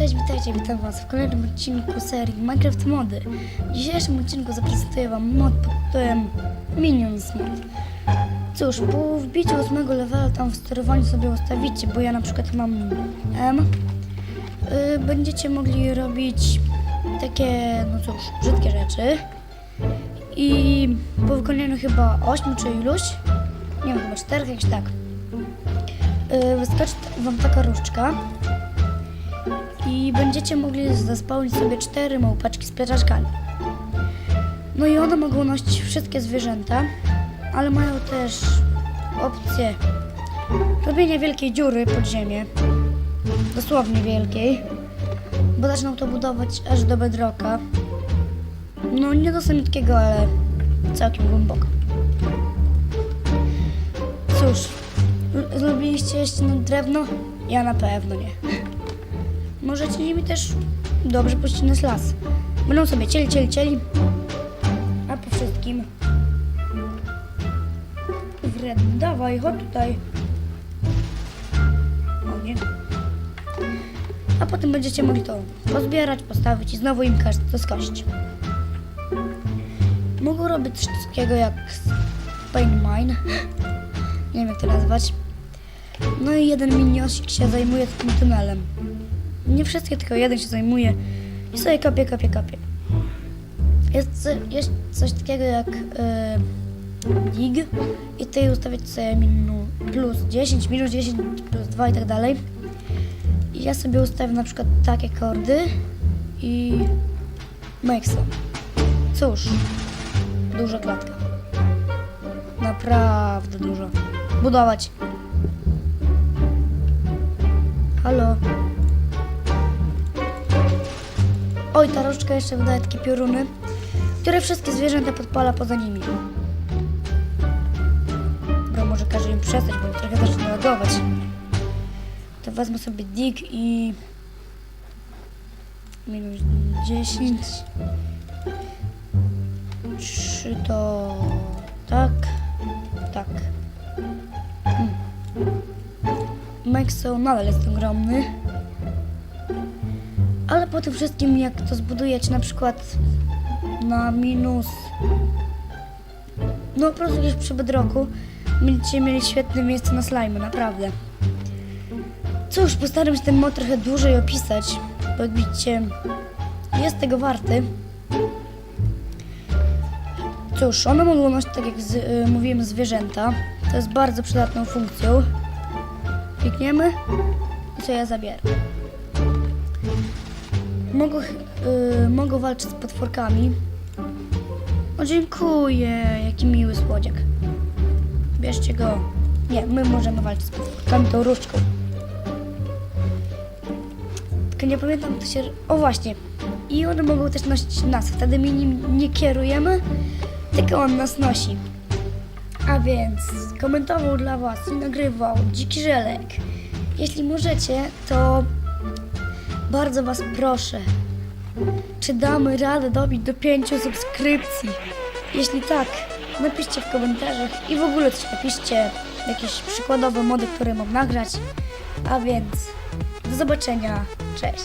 Cześć, witajcie, witam was w kolejnym odcinku serii Minecraft Mody. W dzisiejszym odcinku zaprezentuję wam mod pod tytułem Minions Mod. Cóż, po wbiciu 8 levela tam w sterowaniu sobie ustawicie, bo ja na przykład mam M. Y, będziecie mogli robić takie, no cóż, brzydkie rzeczy. I po wykonaniu chyba 8 czy iluś, nie wiem, chyba 4, jakieś tak, y, wyskoczy wam taka różdżka i będziecie mogli zespolić sobie cztery małpaczki z plecaczkami. No i one mogą nosić wszystkie zwierzęta, ale mają też opcję robienia wielkiej dziury pod ziemię, dosłownie wielkiej, bo zaczną to budować aż do bedrocka. No nie do samitkiego, ale całkiem głęboko. Cóż, lubiliście jeść na drewno? Ja na pewno nie. Możecie nimi też dobrze pościnać las. Będą sobie cieli, cieli, cieli. A po wszystkim... Wredny, dawaj, chodź tutaj. Nie. A potem będziecie mogli to pozbierać, postawić i znowu im to skość. Mogą robić coś takiego jak Pain Mine. Nie wiem jak to nazwać. No i jeden miniosik się zajmuje tym tunelem. Nie wszystkie, tylko jeden się zajmuje i sobie kopie, kopie, kopie. Jest, jest coś takiego jak e, dig i tutaj ustawiać sobie minu, plus 10, minus 10, plus 2 i tak dalej. I ja sobie ustawię na przykład takie kordy i maxa. Cóż, duża klatka. Naprawdę dużo. Budować. Halo. Oj, ta różdżka jeszcze wydaje takie pioruny, które wszystkie zwierzęta podpala poza nimi. Dobra, może każę im przestać, bo trochę zaczyna lagować. To wezmę sobie dig i... Minus 10. 3 to... Tak. Tak. Hmm. Maxo nadal jest ogromny. Ale po tym wszystkim, jak to zbudujecie na przykład na minus, no po prostu gdzieś przy bedroku, będziecie mieli świetne miejsce na slime, naprawdę. Cóż, postaram się ten mod trochę dłużej opisać, bo jak widzicie, jest tego warty. Cóż, one mogą nosić, tak jak z, y, mówiłem, zwierzęta. To jest bardzo przydatną funkcją. Klikniemy i co ja zabieram. Mogą, y, mogą walczyć z potworkami. O, dziękuję, jaki miły słodziak. Bierzcie go. Nie, my możemy walczyć z potworkami tą różdżką. Tylko nie pamiętam, to się... O, właśnie. I one mogą też nosić nas. Wtedy my nim nie kierujemy, tylko on nas nosi. A więc komentował dla Was i nagrywał Dziki Żelek. Jeśli możecie, to bardzo Was proszę, czy damy radę dobić do 5 subskrypcji? Jeśli tak, napiszcie w komentarzach i w ogóle coś napiszcie, jakieś przykładowe mody, które mam nagrać. A więc do zobaczenia, cześć!